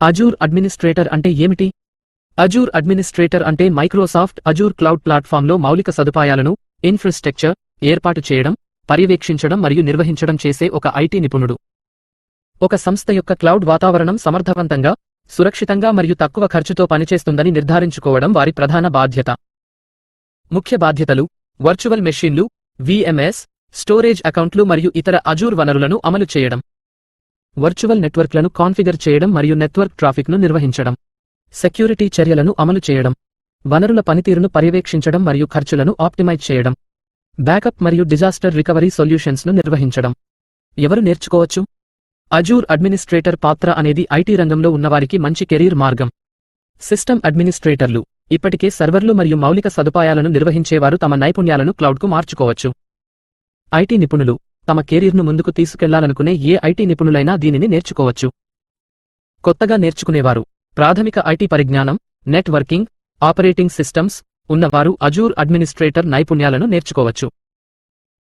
Azure administrator అంటే ఏమిటి? Azure administrator అంటే మైక్రోసాఫ్ట్ అజూర్ క్లౌడ్ ప్లాట్ఫామ్లో మౌలిక సదుపాయాలను ఇన్ఫ్రాస్ట్రక్చర్ ఏర్పాటు చేయడం పర్యవేక్షించడం మరియు నిర్వహించడం చేసే ఒక ఐటీ నిపుణుడు. ఒక సంస్థ యొక్క క్లౌడ్ వాతావరణం సమర్థవంతంగా సురక్షితంగా మరియు తక్కువ ఖర్చుతో పనిచేస్తుందని నిర్ధారించుకోవడం వారి ప్రధాన బాధ్యత. ముఖ్య బాధ్యతలు వర్చువల్ మెషీన్లు విఎంఎస్ స్టోరేజ్ అకౌంట్లు మరియు ఇతర అజూర్ వనరులను అమలు చేయడం. వర్చువల్ నెట్వర్క్లను కాన్ఫిగర్ చేయడం మరియు నెట్వర్క్ ట్రాఫిక్ను నిర్వహించడం. సెక్యూరిటీ చర్యలను అమలు చేయడం. వనరుల పనితీరును పర్యవేక్షించడం మరియు ఖర్చులను ఆప్టిమైజ్ చేయడం. బ్యాకప్ మరియు డిజాస్టర్ రికవరీ సొల్యూషన్స్ను నిర్వహించడం. ఎవరు నేర్చుకోవచ్చు? అజూర్ అడ్మినిస్ట్రేటర్ పాత్ర అనేది ఐటీ రంగంలో ఉన్నవారికి మంచి కెరీర్ మార్గం. సిస్టమ్ అడ్మినిస్ట్రేటర్లు. ఇప్పటికే సర్వర్లు మరియు మౌలిక సదుపాయాలను నిర్వహించేవారు తమ నైపుణ్యాలను క్లౌడ్కు మార్చుకోవచ్చు. ఐటీ నిపుణులు. తమ కెరీర్ను ముందుకు తీసుకెళ్ళాలనుకునే ఏ ఐటీ నిపుణులైనా దీనిని నేర్చుకోవచ్చు. కొత్తగా నేర్చుకునేవారు. ప్రాథమిక ఐటీ పరిజ్ఞానం నెట్వర్కింగ్ ఆపరేటింగ్ సిస్టమ్స్ ఉన్నవారు అజూర్ అడ్మినిస్ట్రేటర్ నైపుణ్యాలను నేర్చుకోవచ్చు.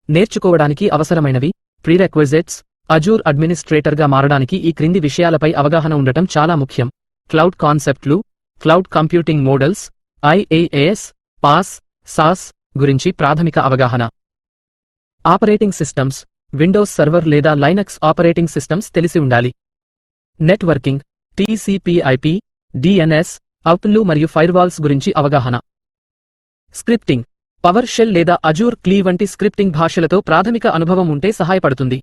నేర్చుకోవడానికి అవసరమైనవి ప్రీరెక్విజిట్స్ అజూర్ అడ్మినిస్ట్రేటర్గా మారడానికి ఈ క్రింది విషయాలపై అవగాహన ఉండటం చాలా ముఖ్యం. Cloud కాన్సెప్ట్లు cloud computing models IaaS PaaS SaaS గురించి ప్రాథమిక అవగాహన. ఆపరేటింగ్ సిస్టమ్స్ విండోస్ సర్వర్ లేదా లైనక్స్ ఆపరేటింగ్ సిస్టమ్స్ తెలిసి ఉండాలి. నెట్వర్కింగ్ టీసీపీఐపి డిఎన్ఎస్ అవుట్లు మరియు ఫైర్వాల్స్ గురించి అవగాహన. స్క్రిప్టింగ్ పవర్ షెల్ లేదా అజూర్ క్లీ వంటి స్క్రిప్టింగ్ భాషలతో ప్రాథమిక అనుభవం ఉంటే సహాయపడుతుంది.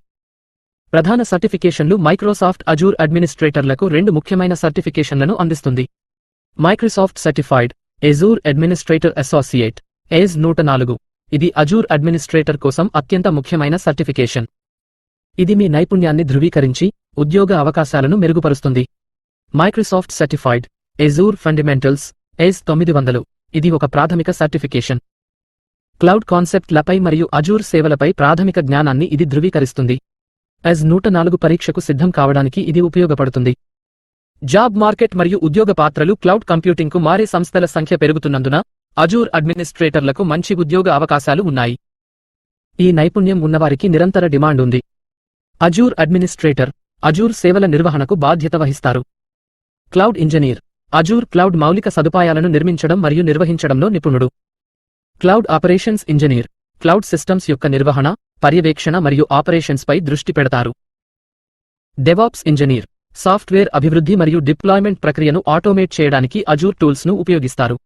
ప్రధాన సర్టిఫికేషన్లు మైక్రోసాఫ్ట్ అజూర్ అడ్మినిస్ట్రేటర్లకు రెండు ముఖ్యమైన సర్టిఫికేషన్లను అందిస్తుంది. Microsoft certified Azure administrator associate AZ నూట నాలుగు. ఇది అజూర్ అడ్మినిస్ట్రేటర్ కోసం అత్యంత ముఖ్యమైన సర్టిఫికేషన్. ఇది మీ నైపుణ్యాన్ని ధృవీకరించి ఉద్యోగ అవకాశాలను మెరుగుపరుస్తుంది. Microsoft certified Azure fundamentals S తొమ్మిది వందలు. ఇది ఒక ప్రాథమిక సర్టిఫికేషన్. క్లౌడ్ కాన్సెప్ట్లపై మరియు అజూర్ సేవలపై ప్రాథమిక జ్ఞానాన్ని ఇది ధృవీకరిస్తుంది. ఎస్ నూట నాలుగు పరీక్షకు సిద్ధం కావడానికి ఇది ఉపయోగపడుతుంది. జాబ్ మార్కెట్ మరియు ఉద్యోగ పాత్రలు క్లౌడ్ కంప్యూటింగ్కు మారే సంస్థల సంఖ్య పెరుగుతున్నందున అజూర్ అడ్మినిస్ట్రేటర్లకు మంచి ఉద్యోగ అవకాశాలు ఉన్నాయి. ఈ నైపుణ్యం ఉన్నవారికి నిరంతర డిమాండ్ ఉంది. అజూర్ అడ్మినిస్ట్రేటర్ అజూర్ సేవల నిర్వహణకు బాధ్యత వహిస్తారు. క్లౌడ్ ఇంజనీర్ అజూర్ క్లౌడ్ మౌలిక సదుపాయాలను నిర్మించడం మరియు నిర్వహించడంలో నిపుణుడు. Cloud operations engineer cloud systems యొక్క నిర్వహణ పర్యవేక్షణ మరియు ఆపరేషన్స్పై దృష్టి పెడతారు. డెవాప్స్ ఇంజనీర్ సాఫ్ట్వేర్ అభివృద్ధి మరియు డిప్లాయ్మెంట్ ప్రక్రియను ఆటోమేట్ చేయడానికి అజూర్ టూల్స్ను ఉపయోగిస్తారు.